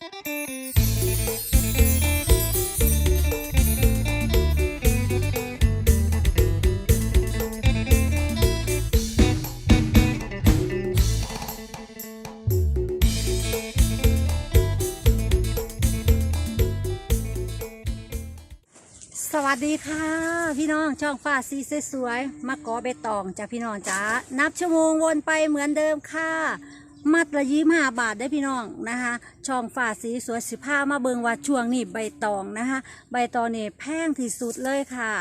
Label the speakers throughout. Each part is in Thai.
Speaker 1: สวัสดีค่ะ พี่น้องช่องฟ้าสีสวยๆมากอใบตองจ้ะพี่น้องจ้านับชั่วโมงวนไปเหมือนเดิมค่ะ มัดละยี่ห้าบาทได้พี่น้องนะคะ ช่องฟ้าสีสวยสิผ้ามาเบิงว่าช่วงนี้ใบตองนะคะ ใบตองนี่แพงที่สุดเลยค่ะ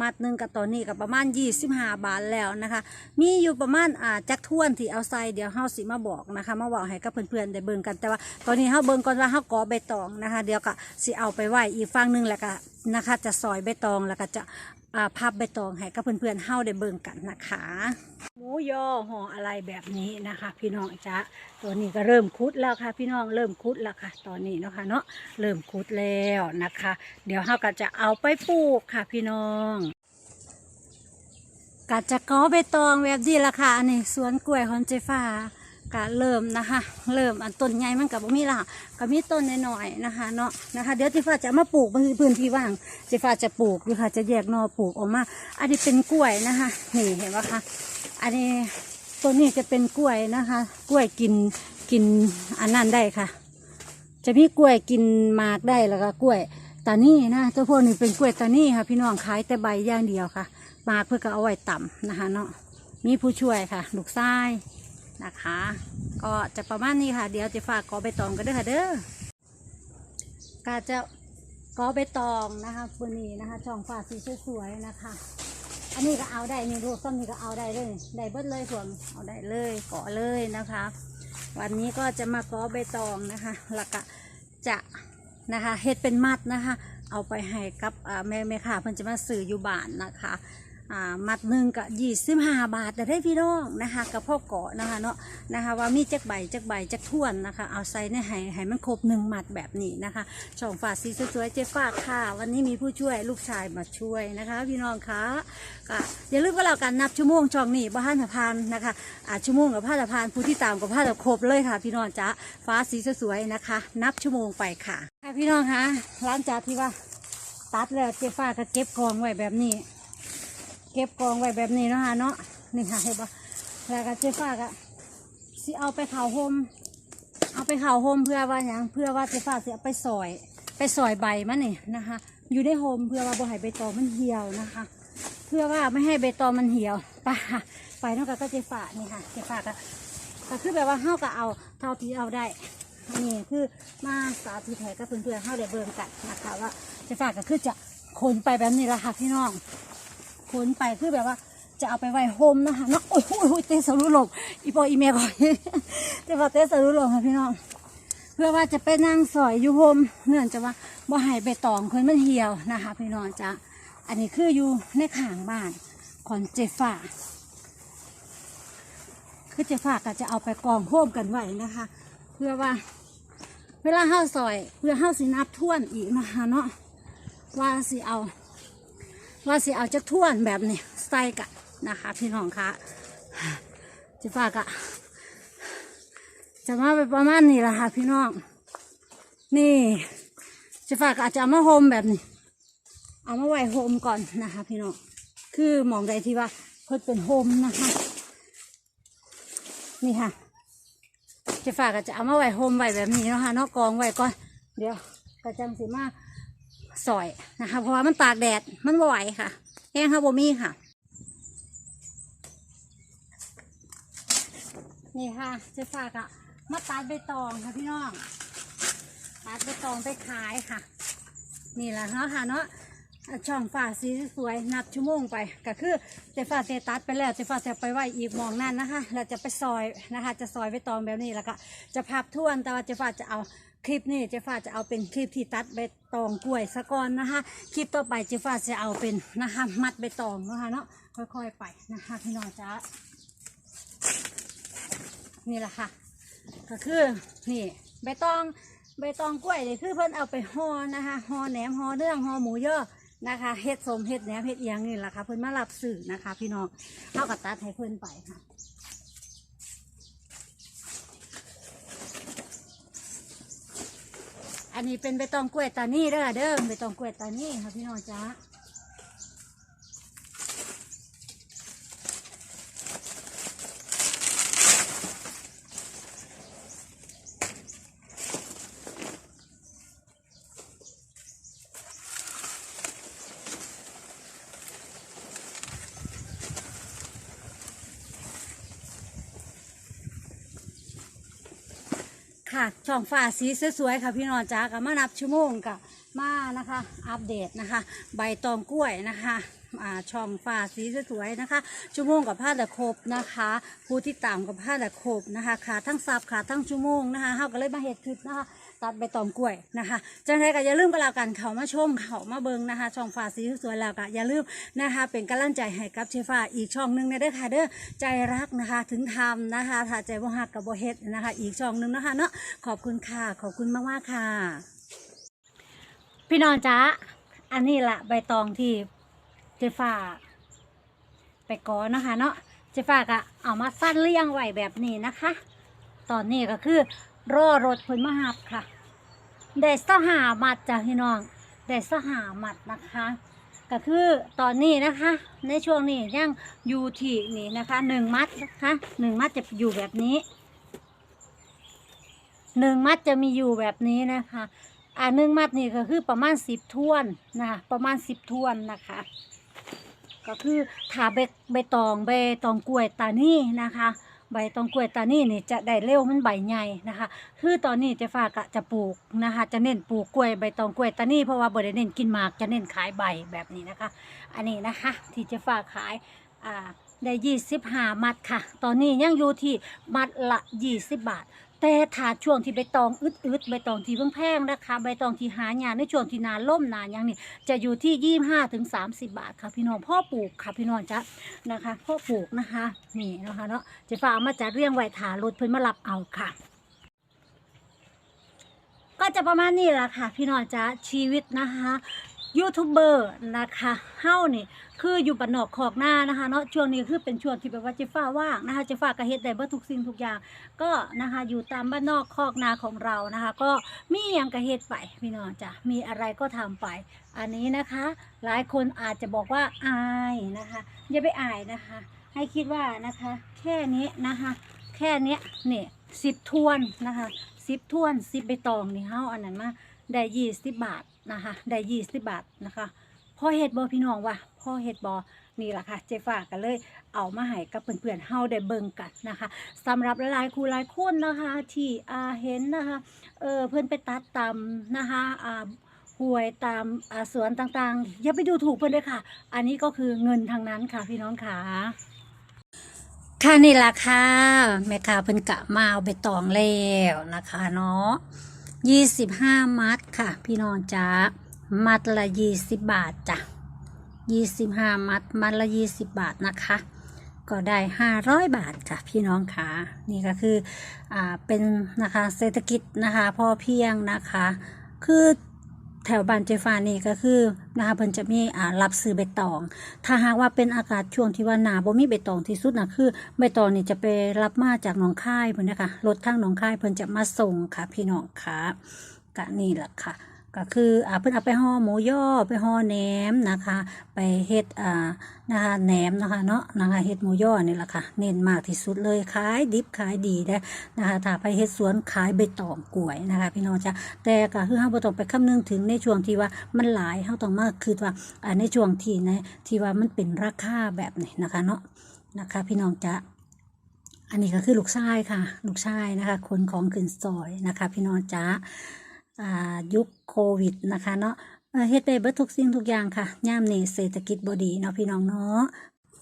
Speaker 1: มัดหนึ่งกับตอนนี้กับประมาณ25บาทแล้วนะคะ มีอยู่ประมาณอ่าจักท่วนที่เอาใส่เดี๋ยวเฮาสิมาบอกนะคะมาบอกให้กับเพื่อนๆได้เบิงกันแต่ว่า ตอนนี้เฮาเบิงก่อนว่าเฮากอใบตองนะคะ เดี๋ยวก็สิเอาไปไหวอีกฝั่งหนึ่งแหล้วก็ นะคะ จะซอยใบตองแล้วก็จะอ่าพับใบตองให้กับเพื่อนๆเฮาได้เบิ่งกันนะคะ หมูยอห่ออะไรแบบนี้นะคะ พี่น้องจ้าตัวนี้ก็เริ่มคุดแล้วค่ะ พี่น้องเริ่มคุดแล้วค่ะ ตอนนี้เนาะค่ะเนาะเริ่มคุดแล้วนะคะ เดี๋ยวเฮาก็จะเอาไปปลูกค่ะ พี่น้องกะจะกอใบตองแบบนี้ละค่ะอันนี้สวนกล้วยของเจฟ้า กะเริ่มนะคะ เริ่มอันต้นใหญ่มันกับมีละก็มีต้นน้อยๆนะคะเนาะนะคะ เดี๋ยวเจฟ้าจะมาปลูกบนพื้นที่ว่างเจฟ้าจะปลูกอยู่ค่ะจะแยกนอปลูกออกมา อันนี้เป็นกล้วยนะคะ นี่เห็นไหมคะอันนี้ต้นนี้จะเป็นกล้วยนะคะ กล้วยกินกินอันนั้นได้ค่ะ จะมีกล้วยกินมากได้แล้วก็กล้วยตานี่นะเจ้าพวกนี้เป็นกล้วยตานี่ค่ะ พี่น้องขายแต่ใบย่างเดียวค่ะมากเพื่อก็เอาไว้ต่ำนะคะ เนาะมีผู้ช่วยค่ะ ลูกชาย นะคะ ก็จะประมาณนี้ค่ะ เดี๋ยวจะฝากกอใบตองกันด้วยค่ะเด้อกาจะกอใบตองนะคะคนนี้นะคะช่องฝาสีสวยๆนะคะ อันนี้ก็เอาได้นี่ลูกต้นนี้ก็เอาได้เลยได้เบิดเลยส่วเอาได้เลยกาะเลยนะคะ วันนี้ก็จะมากอใบตองนะคะแล้วก็จะนะคะเฮ็ดเป็นมัดนะคะ เอาไปให้กับแม่แม่ค่ะเพิ่นจะมาสื่ออยู่บ้านนะคะ มัดหนึ่งก็ยี่สิบห้าบาทแต่ได้พี่น้องนะคะกับพ่อเกาะนะคะเนาะนะคะว่ามีจักใบจักใบจักท่วนนะคะเอาใส่ในให้ให้มันครบหนึ่งมัดแบบนี้นะคะช่องฝาสีสวยๆเจ๊ฝากค่ะ วันนี้มีผู้ช่วยลูกชายมาช่วยนะคะ พี่น้องคะก็อย่าลืมก็แล้วกันนับชั่วโมงช่องนี้บ้านสะพานนะคะอาชั่วโมงกับผ้าสะพานผู้ที่ตามกับผ้าสะครบเลยค่ะ พี่น้องจ้าฟ้าสีสวยๆนะคะ นับชั่วโมงไปค่ะค่ะพี่น้องคะหลังจาที่ว่าตัดแล้วเจ๊ฟ้าก็เก็บกองไว้แบบนี้ เก็บกองไว้แบบนี้นะฮะเนาะนี่ค่ะเห็นปะแล้วก็เจ๊ฟ้าก็สิเอาไปเข่าโฮมเอาไปเข่าโฮมเพื่อว่าอย่างเพื่อว่าเจ๊ฟ้าสิเอาไปซอย ไปซอยใบมันนี่นะคะ อยู่ในโฮมเพื่อว่าบ่ให้ใบตองมันเหี่ยวนะคะ เพื่อว่าไม่ให้ใบตองมันเหี่ยวป่ะไปเท่ากับก็เจ๊ฟ้านี่ค่ะเจ๊ฟ้าก็ก็คือแบบว่าเฮาก็เอาเท่าที่เอาได้นี่คือมาสาธิตให้กับเพื่อนๆเฮาได้เบิ่งกันนะคะว่าเจ๊ฟ้าก็คือจะขนไปแบบนี้ละค่ะพี่น้อง ขนไปคือแบบว่าจะเอาไปไว้โฮมนะคะเนาะโอ้ยโอ้ยโอ้ยเตสรุลงอีปออีเมก่อนจะพอเตะสรุลงค่ะพี่น้องเพื่อว่าจะไปนั่งสอยอยู่โฮมเนื่องจากว่าบ่ใหายใบตองเพิ่นมันเหี่ยวนะคะ พี่น้องจ้ะอันนี้คืออยู่ในข้างบ้านของเจฟ้าคือเจฟ้าก็จะเอาไปกองโฮมกันไว้นะคะ เพื่อว่า เวลาเฮาซอยเพื่อเฮาสินับท่วนอีกนะคะเนาะว่าสิเอา ว่าสิเอาจะท่วนแบบนี้ใส่กันะคะ พี่น้องคะจะฝากอะจะมาไปประมาณนี้ละค่ะ พี่น้อง นี่จะฝากอาจจะเอามาโฮมแบบนี้ เอามาไว้โฮมก่อนนะคะ พี่น้อง คือมองใดที่ว่าเพิ่นเป็นโฮมนะคะ นี่ค่ะจะฝากอาจจะเอามาไว้โฮมไว้แบบนี้นะคะนอกกองไว้ก่อน เดี๋ยวกระจังสีมาก สอยนะคะ เพราะว่ามันตากแดดมันไหวค่ะแห้งค่ะบ่มีค่ะ นี่ค่ะเจ๊ฝากอะมาตัดใบตองค่ะพี่น้องตัดใบตองไปขายค่ะ นี่แหละเนาะค่ะเนาะช่องฝ่าสีสวยนับชั่วโมงไปก็คือเจ๊ฟ้าเตตัดไปแล้วเจ๊ฟ้าจะไปไหวอีกมองนั่นนะคะเราจะไปซอยนะคะ จะซอยใบตองแบบนี้แล้วก็จะพับท่วนแต่ว่าเจ๊ฟ้าจะเอา คลิปนี้เจฟ้าจะเอาเป็นคลิปที่ตัดใบตองกล้วยสะก่อนนะคะ คลิปต่อไปเจฟ้าจะเอาเป็นนะคะมัดใบตองนะคะเนาะค่อยๆไปนะคะพี่น้องจ้านี่แหละค่ะ ก็คือนี่ใบตองใบตองกล้วยนี่คือเพิ่นเอาไปห่อนะคะห่อแหนมห่อเรื่องห่อหมูเยอะนะคะเฮ็ดสมเฮ็ดแหนมเฮ็ดเอียงนี่แหละค่ะเพิ่นมารับสื่อนะคะ พี่น้องเอากับตัดให้เพิ่นไปค่ะ อันนี้เป็นใบตองกล้วยตานี่เด้อเด้อใบตองกล้วยตานี่ค่ะพี่น้องจ้า ช่องฟ้าสีสวยๆค่ะพี่น้องจ้ากับมานับชั่วโมงกับมานะคะ อัปเดตนะคะ ใบตองกล้วยนะคะช่องฝ้าสีสวยๆนะคะ ชั่วโมงกับผ้าตะครบนะคะ ผู้ที่ต่ำกับผ้าตะครบนะคะขาทั้งซับขาทั้งชั่วโมงนะคะเฮาก็เลยมาเห็ดคลิปนะคะ ตัดใบตองกล้วยนะคะจังไรก็อย่าลืมกันแล้วกันเขามาชมเขามาเบิงนะคะ ช่องฟ้าสีสวยแล้วก็อย่าลืมนะคะ เป็นกำลังใจให้กับเชฟ้าอีกช่องหนึ่งในเด้อค่ะเด้อใจรักนะคะถึงทำนะคะถ้าใจบ่ฮักกับบ่เฮ็ดนะคะ อีกช่องหนึ่งนะคะเนาะขอบคุณค่ะขอบคุณมากมากๆค่ะ พี่น้องจ๊ะอันนี้ละใบตองที่เจฟ้าไปก้อนนะคะเนาะเจฟ้าก็เอามาสั้นเลี้ยงไว้แบบนี้นะคะ ตอนนี้ก็คือ รอรถเพิ่นมาหับค่ะได้สหามัดจ้ะพี่น้องได้สหามัดนะคะ ก็คือตอนนี้นะคะ ในช่วงนี้ยังอยู่ที่นี่นะคะหนึ่งมัดนะคะหนึ่งมัดจะอยู่แบบนี้หนึ่งมัดจะมีอยู่แบบนี้นะคะอ่าหนึ่งมัดนี่ก็คือประมาณสิบท่วนนะคะประมาณสิบท่วนนะคะก็คือถาใบกใบตองใบตองกล้วยตานี่นะคะ ใบตองกล้วยตานี่นี่จะได้เร็วมันใบใหญ่นะคะคือตอนนี้เจฟากะจะปลูกนะคะ จะเน้นปลูกกล้วยใบตองกล้วยตานี่เพราะว่าบ่ได้เน้นกินหมากจะเน้นขายใบแบบนี้นะคะ อันนี้นะคะ ที่เจฟ้าขายอ่าได้ยี่สิบหามัดค่ะ ตอนนี้ยังอยู่ที่มัดละยี่สิบบาท แต่ถ้าช่วงที่ใบตองอึดๆใบตองที่แพงนะคะใบตองที่หายาในช่วงที่นาล่มนาอย่างนี้จะอยู่ที่ยี่ห้าถึงสามสิบาทค่ะพี่น้องพ่อปลูกค่ะพี่น้องจ๊ะนะคะพ่อปลูกนะคะนี่นะคะเนาะจะฝากเอามาจัดเรียงไว้ถารถเพิ่อนมารับเอาค่ะก็จะประมาณนี้แหละค่ะ พี่น้องจ๊ะชีวิตนะคะ ยูทูบเบอร์นะคะเฮ้านี่คืออยู่บ้านนอกขอกหน้านะคะเนาะช่วงนี้คือเป็นช่วงที่แบบว่าเจฟ้าว่างนะคะเจฟ้าก็เฮ็ดได้เบิดทุกสิ่งทุกอย่างก็นะคะอยู่ตามบ้านนอกคอกนาของเรานะคะ ก็มีอย่างกระเฮ็ดไปพี่น้องจ้ะมีอะไรก็ทำไป อันนี้นะคะ หลายคนอาจจะบอกว่าอายนะคะอย่าไปอายนะคะ ให้คิดว่านะคะ แค่นี้นะคะ แค่นี้เนี่ยสิบทวนนะคะสิบทวนสิบใบตองนี่เฮาอันนั้นมาได้ยี่สิบบาท นะคะได้ยี่สิบบาทนะคะพ่อเฮ็ดบอพี่น้องว่ะพ่อเฮ็ดบอนี่แหละค่ะ เจฝากกันเลยเอามาให้กับเพื่อนๆเฮาได้เบิ่งกันนะคะสำหรับหลายๆครูหลายคนนะคะ ที่อาเห็นนะคะเออเพื่อนไปตัดตามนะคะอ่าหวยตามอาสวนต่างๆ อย่าไปดูถูกเพื่อนเลยค่ะ อันนี้ก็คือเงินทางนั้นค่ะพี่น้องค่ะค่ะนี่ละค่ะแม่ค้าเพิ่นกะมาเอาไปตองแล้วนะคะเนาะ ยี่สิบห้ามัดค่ะ พี่น้องจ้ามัดละยี่สิบบาทจ้ะยี่สิบห้ามัดมัดละยี่สิบบาทนะคะ ก็ได้ห้าร้อยบาทค่ะพี่น้องค่ะนี่ก็คืออ่าเป็นนะคะเศรษฐกิจนะคะพอเพียงนะคะ คือ แถวบ้านเจฟานี่ก็คือนะคะเพิ่นจะมีอ่ารับซื้อใบตอง ถ้าหากว่าเป็นอากาศช่วงที่ว่าหนาบ่มีใบตองที่สุดนะคือใบตองนี่จะไปรับมาจากหนองคายเพิ่นนะคะรถทางหนองคายเพิ่นจะมาส่งค่ะ พี่น้องค่ะกะนี่แหละค่ะ ก็คืออ่าเพิ่นเอาไปห่อหมูย่อไปห่อแหนมนะคะ ไปเฮ็ดอ่านะคะแหนมนะคะเนาะนะคะเฮ็ดหมูย่อนี่แหละค่ะเน้นมากที่สุดเลยขายดิบขายดีนะนะคะถ้าไปเฮ็ดสวนขายใบตองกล้วยนะคะ พี่น้องจ้ะแต่ก็คือเฮาบ่ต้องไปคำนึงถึงในช่วงที่ว่ามันหลายเฮาต้องมาคือว่าอ่าในช่วงที่นะที่ว่ามันเป็นราคาแบบนี้นะคะเนาะนะคะ พี่น้องจ้ะอันนี้ก็คือลูกชายค่ะ ลูกชายนะคะ คนของขึ้นซอยนะคะ พี่น้องจ้า ยุคโควิดนะคะเนาะเอ่อเฮ็ดไปเบิดทุกสิ่งทุกอย่างค่ะย่ามนี้เศรษฐกิจบดีเนาะพี่น้องเนาะ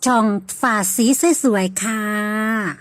Speaker 1: ช่องฝาสีสวยๆค่ะ